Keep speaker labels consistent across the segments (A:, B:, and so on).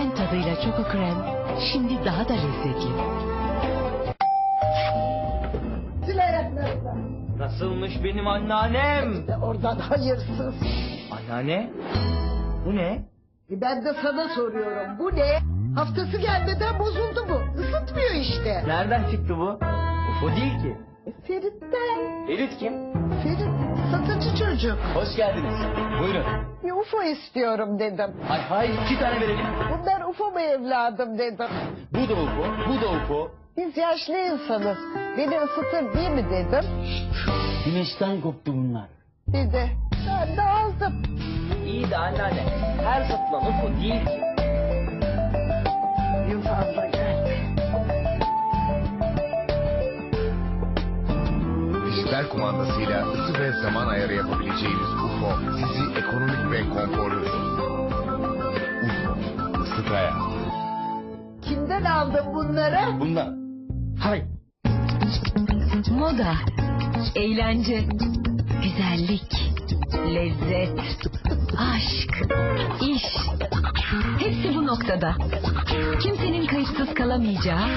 A: Eşleyen tadıyla Choco Krem şimdi daha da lezzetli.
B: Zilayet nasıl?
C: Nasılmış benim anneannem?
B: De oradan hayırsız.
C: Anneanne? Bu ne?
B: E ben de sana soruyorum. Bu ne? Haftası gelmeden bozuldu bu. Isıtmıyor işte.
C: Nereden çıktı bu? UFO değil ki.
B: E, Ferit'ten.
C: Ferit kim?
B: Satıcı çocuk.
C: Hoş geldiniz. Buyurun.
B: Bir UFO istiyorum dedim.
C: Hay hay iki tane verelim.
B: Bunlar UFO mu evladım dedim.
C: Bu da UFO, bu da UFO.
B: Biz yaşlı insanız. Beni ısıtır değil mi dedim.
D: Güneşten koptu bunlar.
B: Dedi. Ben de aldım.
C: İyi de anneanne. Her satılan UFO değil ki.
B: Yıl fazla geldi.
E: Dijital kumandasıyla ısı ve zaman ayarı yapabileceğiniz UFO sizi ekonomik ve konforlu tutsun. UFO, ısıtaya.
B: Kimden aldın bunları?
D: Bundan. Hay.
A: Moda, eğlence, güzellik, lezzet, aşk, iş. Hepsi bu noktada. Kayıtsız kalamayacağı,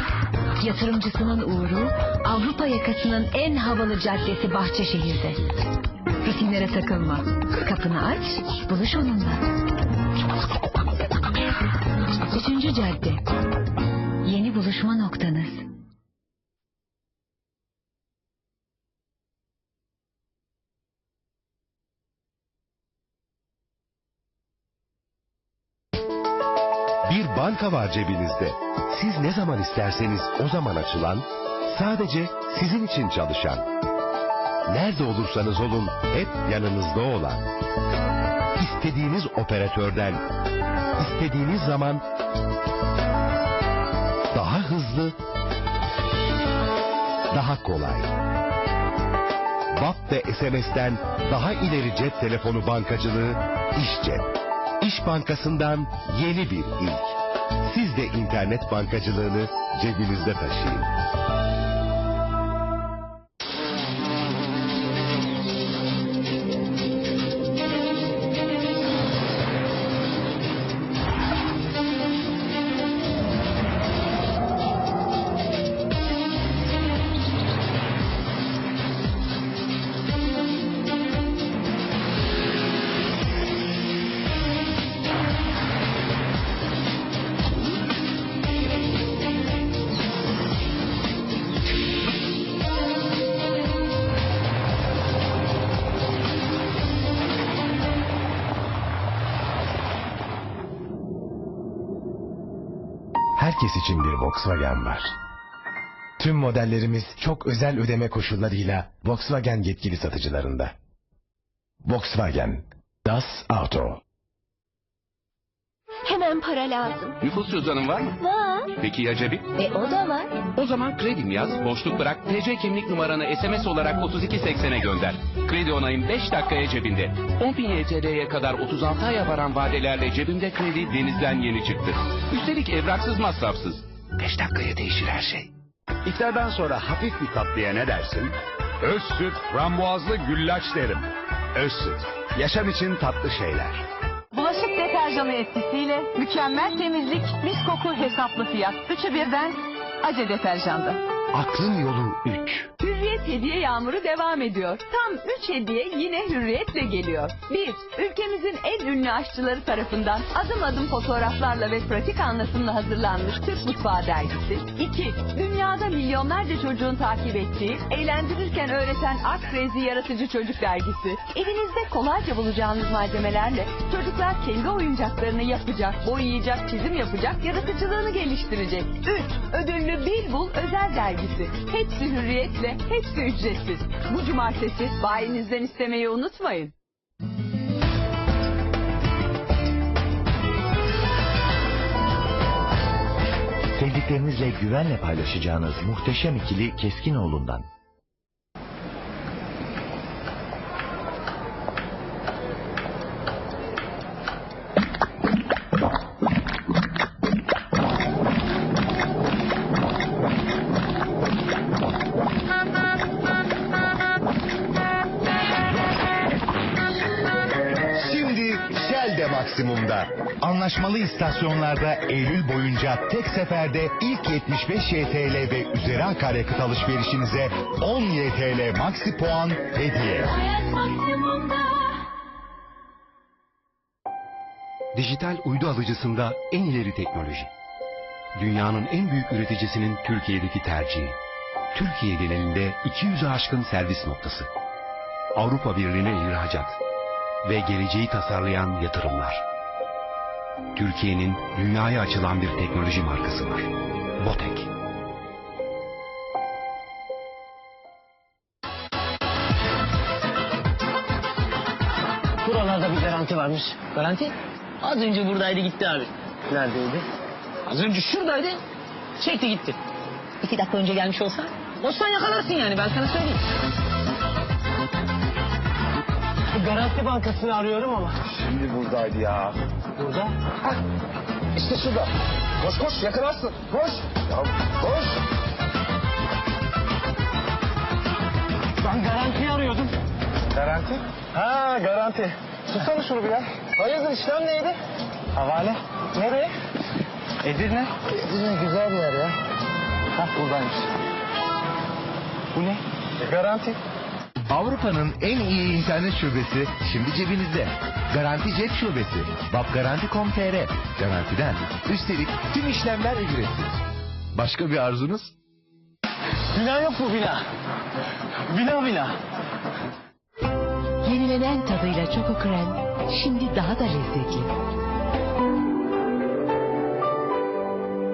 A: yatırımcısının uğru, Avrupa yakasının en havalı caddesi Bahçeşehir'de. Rutinlere takılma. Kapını aç, buluş onunla. Üçüncü cadde. Yeni buluşma noktanız.
F: Bir banka var cebinizde. Siz ne zaman isterseniz o zaman açılan, sadece sizin için çalışan. Nerede olursanız olun hep yanınızda olan. İstediğiniz operatörden, istediğiniz zaman daha hızlı, daha kolay. WAP ve SMS'ten daha ileri cep telefonu bankacılığı İş Cep. İş Bankası'ndan yeni bir ilk. Siz de internet bankacılığını cebinizde taşıyın. Herkes için bir Volkswagen var. Tüm modellerimiz çok özel ödeme koşullarıyla Volkswagen yetkili satıcılarında. Volkswagen, Das Auto.
G: Hemen para lazım.
H: Nüfus cüzdanın var mı?
G: Var.
H: Peki ya cebi?
G: E o da var.
H: O zaman kredim yaz, boşluk bırak, TC kimlik numaranı SMS olarak 3280'e gönder. Kredi onayım 5 dakikaya cebinde. 10 bin YTL'ye kadar 36 aya varan vadelerle cebimde kredi denizden yeni çıktı. Üstelik evraksız masrafsız. 5 dakikaya değişir her şey.
I: İftardan sonra hafif bir tatlıya ne dersin? Öz süt, frambuazlı güllaç derim. Öz süt, yaşam için tatlı şeyler.
J: Deterjanı etkisiyle mükemmel temizlik, mis koku hesaplı fiyat. Üçü birden Ace deterjanda.
F: Aklın yolu 3.
J: Hediye yağmuru devam ediyor. Tam 3 hediye yine hürriyetle geliyor. 1. Ülkemizin en ünlü aşçıları tarafından adım adım fotoğraflarla ve pratik anlatımla hazırlanmış Türk Mutfağı dergisi. 2. Dünyada milyonlarca çocuğun takip ettiği, eğlendirirken öğreten Art Crazy Yaratıcı Çocuk dergisi. Evinizde kolayca bulacağınız malzemelerle çocuklar kendi oyuncaklarını yapacak, boyayacak, çizim yapacak, yaratıcılığını geliştirecek. 3. Ödüllü Bil Bul özel dergisi. Hepsi hürriyetle, hepsi ücretsiz. Bu cumartesi bayinizden istemeyi unutmayın.
K: Sevdiklerinizle güvenle paylaşacağınız muhteşem ikili Keskinoğlu'ndan. Maksimum'da. Anlaşmalı istasyonlarda Eylül boyunca tek seferde ilk 75 YTL ve üzeri akaryakıt alışverişinize 10 YTL Maxi puan hediye.
L: Dijital uydu alıcısında en ileri teknoloji. Dünyanın en büyük üreticisinin Türkiye'deki tercihi. Türkiye genelinde 200'ü aşkın servis noktası. Avrupa Birliği'ne ihracat ve geleceği tasarlayan yatırımlar. Türkiye'nin dünyaya açılan bir teknoloji markası var. Botek.
D: Buralarda bir garanti varmış. Garanti? Az önce buradaydı gitti abi. Neredeydi? Az önce şuradaydı. Çekti gitti. İki dakika önce gelmiş olsa olsan yakalarsın yani ben sana söyleyeyim. Garanti Bankası'nı arıyorum ama.
I: Şimdi buradaydı ya.
D: Burada.
I: İşte şurada. Koş koş yakalarsın. Koş. Ya koş.
D: Ben garantiyi arıyordum.
I: Garanti? Ha garanti. Tutsana şunu bir ya. Hayırdır işlem neydi? Havale. Nereye? Edirne. Edirne güzel bir yer ya. Hah buradaymış. Bu ne? E, garanti.
K: Avrupa'nın en iyi internet şubesi şimdi cebinizde. Garanti Jet Şubesi. Vapgaranti.com.tr Garantiden. Üstelik tüm işlemler ücretsiz. Başka bir arzunuz?
D: Bina yok mu bina? Bina bina.
M: Yenilenen tadıyla Choco Krem şimdi daha da lezzetli.